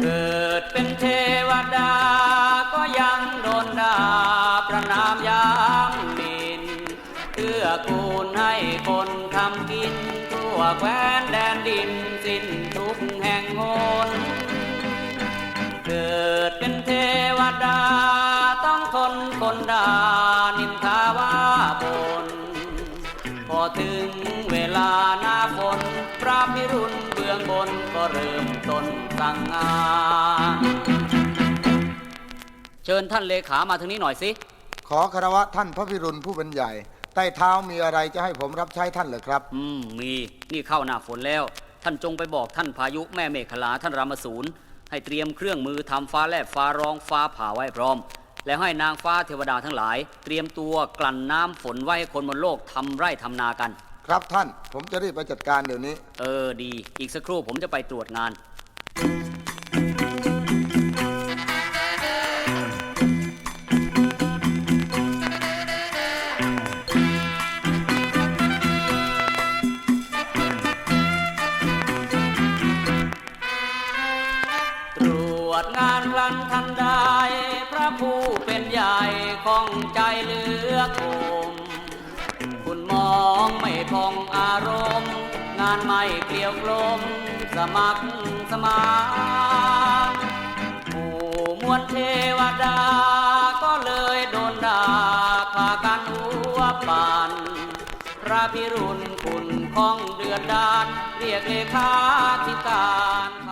เกิดเป็นเทวดาก็ยังโดนดาประนามยามนินเพื่อกูให้คนทำกิน ทั่วแคว้นแดนดินสิ้นทุกแห่งโหนเกิดเป็นเทวดาต้องทนคนดา ถึงเวลาหน้าฝนพระพิรุณเบื้องบนก็เริ่มต้นสั่งงานเชิญท่านเลขามาทางนี้หน่อยสิ ขอคารวะท่านพระพิรุณผู้เป็นใหญ่ ใต้เท้ามีอะไรจะให้ผมรับใช้ท่านเหรือครับ อืมมีนี่เข้าหน้าฝนแล้ว ท่านจงไปบอกท่านพายุแม่เมฆลาท่านรามสูรให้เตรียมเครื่องมือทำฟ้าแลบฟ้าร้องฟ้าผ่าไว้พร้อม แล้วให้นางฟ้าเทวดาทั้งหลาย เตรียมตัวกลั่นน้ำฝนไว้ให้คนบนโลกทำไร่ทำนากัน ครับท่าน ผมจะรีบไปจัดการเดี๋ยวนี้ เออดี อีกสักครู่ผมจะไปตรวจงาน ตร วจงานพลันทันใดพระผู้เป็นใหญ่ของใจเหลือคมคุณมองไม่พองอารมณ์ งานไม่เกลียวกลม สมัครสมานหมู่มวลเทวดา ก็เลยโดนด่าพากันหัวปานพระพิรุณคุณของเดือนดานเรียกเลขาธิการ